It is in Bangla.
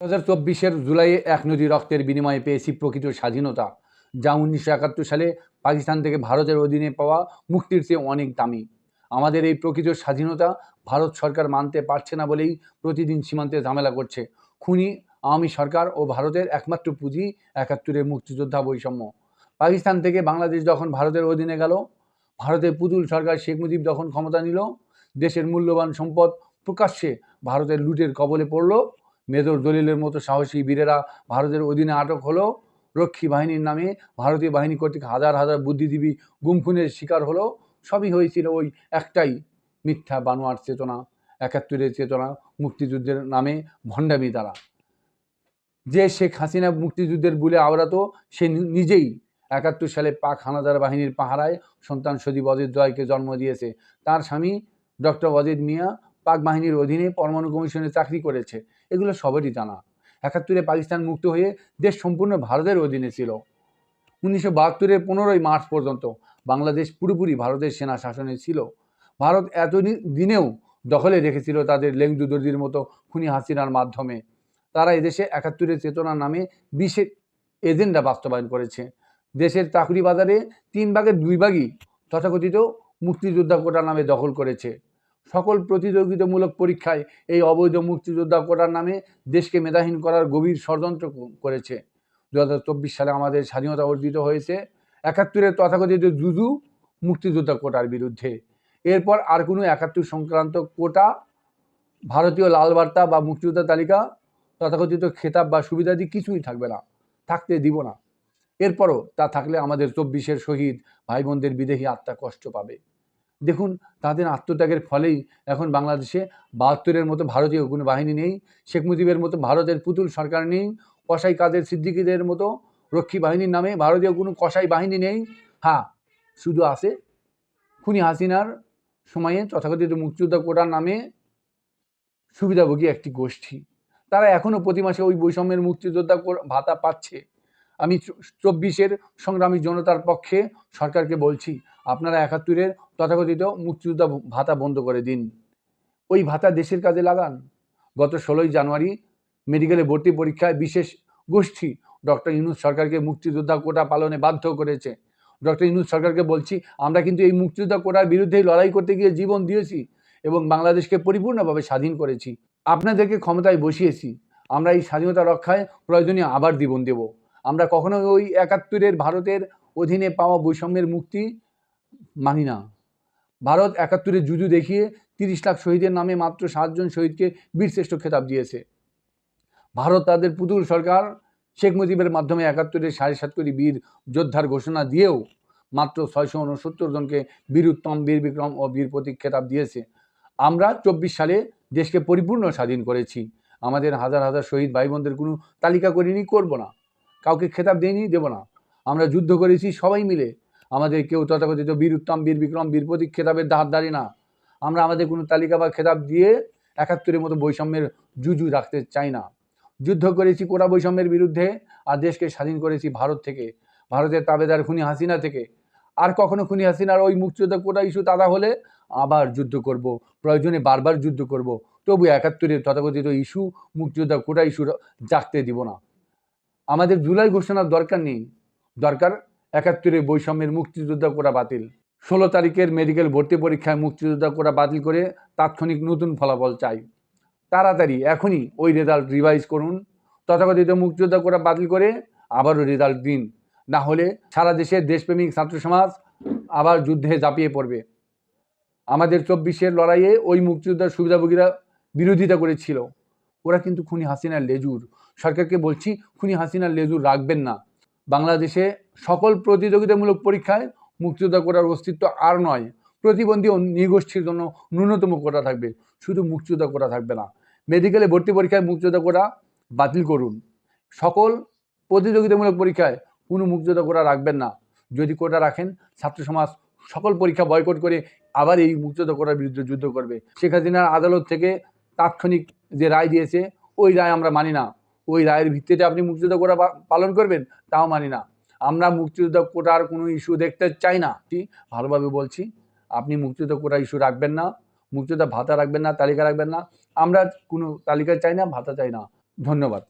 দু হাজার চব্বিশের জুলাইয়ে এক নদী রক্তের বিনিময়ে পেয়েছি প্রকৃত স্বাধীনতা, যা উনিশশো একাত্তর সালে পাকিস্তান থেকে ভারতের অধীনে পাওয়া মুক্তির চেয়ে অনেক দামি। আমাদের এই প্রকৃত স্বাধীনতা ভারত সরকার মানতে পারছে না বলেই প্রতিদিন সীমান্তে ঝামেলা করছে। খুনি, আওয়ামী সরকার ও ভারতের একমাত্র পুঁজি একাত্তরের মুক্তিযোদ্ধা বৈষম্য। পাকিস্তান থেকে বাংলাদেশ যখন ভারতের অধীনে গেল ভারতের পুতুল সরকার শেখ মুজিব যখন ক্ষমতা নিল, দেশের মূল্যবান সম্পদ প্রকাশ্যে ভারতের লুটের কবলে পড়ল মেজর দলিলের মতো সাহসী বীরেরা ভারতের অধীনে আটক হলো। রক্ষী বাহিনীর নামে ভারতীয় বাহিনী কর্তৃক হাজার হাজার বুদ্ধিজীবী গুমখুনের শিকার হলো। সবই হয়েছিল ওই একটাই মিথ্যা বানোয়ার চেতনা, একাত্তরের চেতনা মুক্তিযুদ্ধের নামে ভণ্ডামি দ্বারা। যে শেখ হাসিনা মুক্তিযুদ্ধের বুলে আওড়াতো, সে নিজেই একাত্তর সালে পাক হানাদার বাহিনীর পাহারায় সন্তান সজীব অজিত জয়কে জন্ম দিয়েছে। তার স্বামী ডক্টর অজিত মিয়া পাক বাহিনীর অধীনে পরমাণু কমিশনে চাকরি করেছে। এগুলো সবারই জানা। একাত্তরে পাকিস্তান মুক্ত হয়ে দেশ সম্পূর্ণ ভারতের অধীনে ছিল। উনিশশো বাহাত্তরের পনেরোই মার্চ পর্যন্ত বাংলাদেশ পুরোপুরি ভারতের সেনা শাসনে ছিল। ভারত এত দিনেও দখলে রেখেছিল তাদের লেংদু দর্জির মতো খুনি হাসিনার মাধ্যমে। তারা এদেশে একাত্তরের চেতনার নামে বিশেষ এজেন্ডা বাস্তবায়ন করেছে। দেশের চাকরি বাজারে তিন ভাগের দুই ভাগই তথাকথিত মুক্তিযোদ্ধা কোটা নামে দখল করেছে। সকল প্রতিযোগিতামূলক পরীক্ষায় এই অবৈধ মুক্তিযোদ্ধা কোটার নামে দেশকে মেধাহীন করার গভীর ষড়যন্ত্র করেছে। দু হাজার চব্বিশ সালে আমাদের স্বাধীনতা অর্জিত হয়েছে। একাত্তরের তথাকথিত জুজু মুক্তিযোদ্ধা কোটার বিরুদ্ধে। এরপর আর কোনো একাত্তর সংক্রান্ত কোটা, ভারতীয় লাল বার্তা বা মুক্তিযোদ্ধা তালিকা, তথাকথিত খেতাব বা সুবিধাদি কিছুই থাকবে না, থাকতে দিব না। এরপরও তা থাকলে আমাদের চব্বিশের শহীদ ভাই বোনদের বিদেহী আত্মা কষ্ট পাবে। দেখুন, তাদের আত্মত্যাগের ফলেই এখন বাংলাদেশে বাহাত্তরের মতো ভারতীয় কোনো বাহিনী নেই, শেখ মুজিবের মতো ভারতের পুতুল সরকার নেই, কসাই কাদের সিদ্দিকিদের মতো রক্ষী বাহিনীর নামে ভারতীয় কোনো কসাই বাহিনী নেই। হ্যাঁ শুধু আছে খুনি হাসিনার সময়ে তথাকথিত মুক্তিযোদ্ধা কোটার নামে সুবিধাভোগী একটি গোষ্ঠী। তারা এখনও প্রতি মাসে ওই বৈষম্যের মুক্তিযোদ্ধা ভাতা পাচ্ছে। আমি চব্বিশের সংগ্রামী জনতার পক্ষে সরকারকে বলছি আপনারা একাত্তরের তথাকথিত মুক্তিযোদ্ধা ভাতা বন্ধ করে দিন। ওই ভাতা দেশের কাজে লাগান। গত ষোলোই জানুয়ারি মেডিকেলে ভর্তি পরীক্ষায় বিশেষ গোষ্ঠী ডক্টর ইউনুস সরকারকে মুক্তিযোদ্ধা কোটা পালনে বাধ্য করেছে। ডক্টর ইউনুস সরকারকে বলছি, আমরা কিন্তু এই মুক্তিযোদ্ধা কোটার বিরুদ্ধেই লড়াই করতে গিয়ে জীবন দিয়েছি এবং বাংলাদেশকে পরিপূর্ণভাবে স্বাধীন করেছি। আপনাদেরকে ক্ষমতায় বসিয়েছি। আমরা এই স্বাধীনতা রক্ষায় প্রয়োজনীয় আবার জীবন দেব। আমরা কখনো ওই একাত্তরের ভারতের অধীনে পাওয়া বৈষম্যের মুক্তি মানি না। ভারত একাত্তরের জুজু দেখিয়ে তিরিশ লাখ শহীদের নামে মাত্র সাতজন শহীদকে বীরশ্রেষ্ঠ খেতাব দিয়েছে। ভারত তাদের পুতুল সরকার শেখ মুজিবের মাধ্যমে একাত্তরের সাড়ে সাত কোটি বীর যোদ্ধার ঘোষণা দিয়েও মাত্র ছয়শো উনসত্তর জনকে বীর উত্তম, বীর বিক্রম ও বীর প্রতীক খেতাব দিয়েছে। আমরা চব্বিশ সালে দেশকে পরিপূর্ণ স্বাধীন করেছি। আমাদের হাজার হাজার শহীদ ভাই বোনদের কোনো তালিকা করিনি, করব না। কাউকে খেতাব দেয়নি দেব না। আমরা যুদ্ধ করেছি সবাই মিলে। আমাদের কেউ তথাকথিত বীর উত্তম, বীর বিক্রম, বীর প্রতীক খেতাবের দাঁড়ি না। আমরা আমাদের কোনো তালিকা বা খেতাব দিয়ে একাত্তরের মতো বৈষম্যের জুজু রাখতে চাই না। যুদ্ধ করেছি কোটা বৈষম্যের বিরুদ্ধে আর দেশকে স্বাধীন করেছি ভারত থেকে, ভারতের তাবেদার খুনি হাসিনা থেকে। আর কখনো খুনি হাসিনার ওই মুক্তিযোদ্ধা কোটা ইস্যু তারা হলে আবার যুদ্ধ করব, প্রয়োজনে বারবার যুদ্ধ করব। তবু একাত্তরের তথাকথিত ইস্যু, মুক্তিযোদ্ধা কোটা ইস্যু জাগতে দিব না। আমাদের জুলাই ঘোষণার দরকার নেই। দরকার একাত্তরের বৈষম্যের মুক্তিযোদ্ধা কোটা বাতিল। ষোলো তারিখের মেডিকেল ভর্তি পরীক্ষায় মুক্তিযোদ্ধা কোটা বাতিল করে তাৎক্ষণিক নতুন ফলাফল চাই। তাড়াতাড়ি, এখনই ওই রেজাল্ট রিভাইজ করুন। তথাকথিত মুক্তিযোদ্ধা কোটা বাতিল করে আবারও রেজাল্ট দিন। না হলে সারা দেশে দেশপ্রেমিক ছাত্র সমাজ আবার যুদ্ধে ঝাঁপিয়ে পড়বে। আমাদের চব্বিশের লড়াইয়ে ওই মুক্তিযোদ্ধার সুবিধাভোগীরা বিরোধিতা করেছিল। ওরা কিন্তু খুনি হাসিনার লেজুর। সরকারকে বলছি, খুনি হাসিনার লেজুর রাখবেন না। বাংলাদেশে সকল প্রতিযোগিতামূলক পরীক্ষায় মুক্তিযোদ্ধা কোটার অস্তিত্ব আর নয়। প্রতিবন্ধী ও নৃগোষ্ঠীর জন্য ন্যূনতম কোটা থাকবে। শুধু মুক্তিযোদ্ধা কোটা থাকবে না। মেডিকেলে ভর্তি পরীক্ষায় মুক্তিযোদ্ধা কোটা বাতিল করুন। সকল প্রতিযোগিতামূলক পরীক্ষায় কোনো মুক্তিযোদ্ধা কোটা রাখবেন না। যদি কোটা রাখেন, ছাত্র সমাজ সকল পরীক্ষা বয়কট করে আবার এই মুক্তিযোদ্ধা কোটার বিরুদ্ধে যুদ্ধ করবে। শেখ হাসিনার আদালত থেকে তাৎক্ষণিক যে রায় দিয়েছে, ওই রায় আমরা মানি না। ওই রায়ের ভিত্তিতে আপনি মুক্তিযোদ্ধা কোটা পালন করবেন, তাও মানি না। আমরা মুক্তিযোদ্ধা কোটার কোনো ইস্যু দেখতে চাই না। ভালোভাবে বলছি, আপনি মুক্তিযোদ্ধা কোটা ইস্যু রাখবেন না, মুক্তিযোদ্ধা ভাতা রাখবেন না, তালিকা রাখবেন না। আমরা কোনো তালিকা চাই না, ভাতা চাই না। ধন্যবাদ।